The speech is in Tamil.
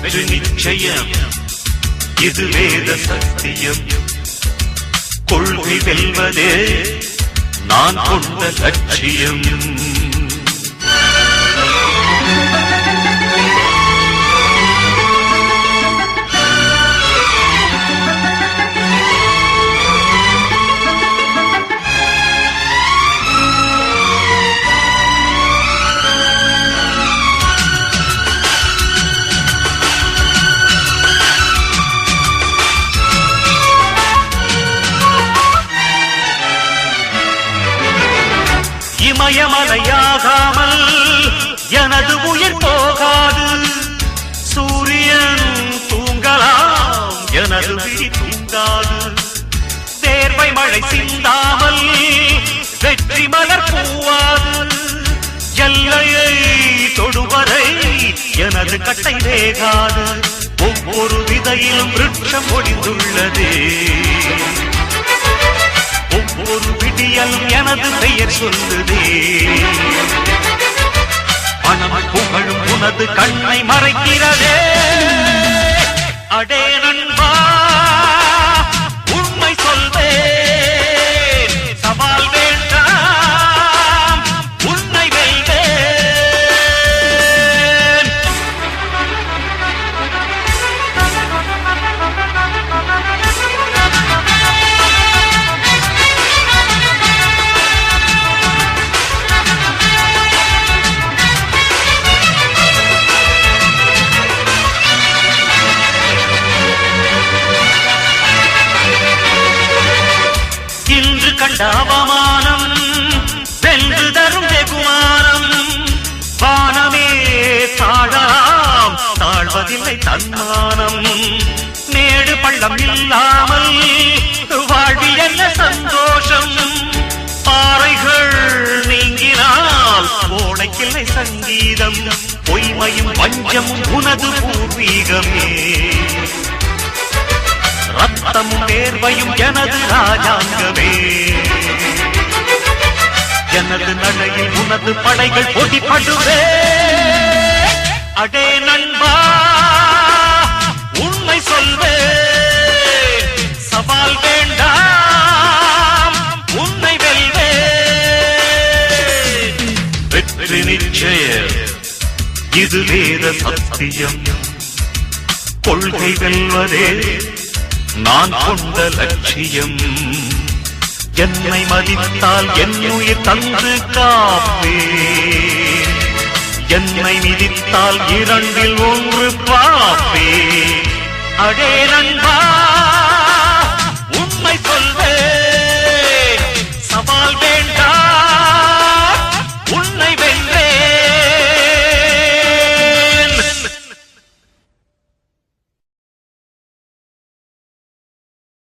வெற்றி நிச்சயம் இது வேத சத்தியம். கொள்கை வெல்வதே நான் கொண்ட லட்சியம். இமயமலையாகாமல் எனது உயிர் போகாது. சூரியன் தூங்கலாம் எனது விழி தூங்காது. தேர்வை மழை சிந்தாமல் வெற்றி மலர் பூவாது. எல்லையை தொடுவரை எனது கட்டை வேகாது. ஒவ்வொரு விதையிலும் விருட்சம் ஒடிந்துள்ளதே ஒவ்வொரு எனது பெயர் சொல்லுதே. பணம் புகழும் உனது கண்ணை மறைக்கிறதே. அடே நண்பா கண்ட அவமானம் வென்று தரும் வெகுமானம். வானமே தாழாம் தாழ்வதில்லை தன்மானம். மேடு பள்ளம் இல்லாமல் வாழ்வில் என்ன சந்தோஷம்? பாறைகள் நீங்கினால் ஓடைக்கில்லை சங்கீதம். பொய்மையும் பஞ்சம் உனது பூர்வீகமே. சத்தமும் நேர்வையும் எனது ராஜாங்கமே. எனது நடையில் உனது படைகள் போட்டிப்படுவே. அடே நண்பா உண்மை சொல்வே. சவால் வேண்டாம் உன்னை வெல்வே. வெற்றி நிச்சய இது வேத சத்தியம். கொள்கை வெல்வதே. நான் கொண்ட லட்சியம். என்னை மதித்தால் என்னுயிர் தந்து காப்பே. என்னை மிதித்தால் இரண்டில் ஒன்று பாப்பே. அடே நண்பா.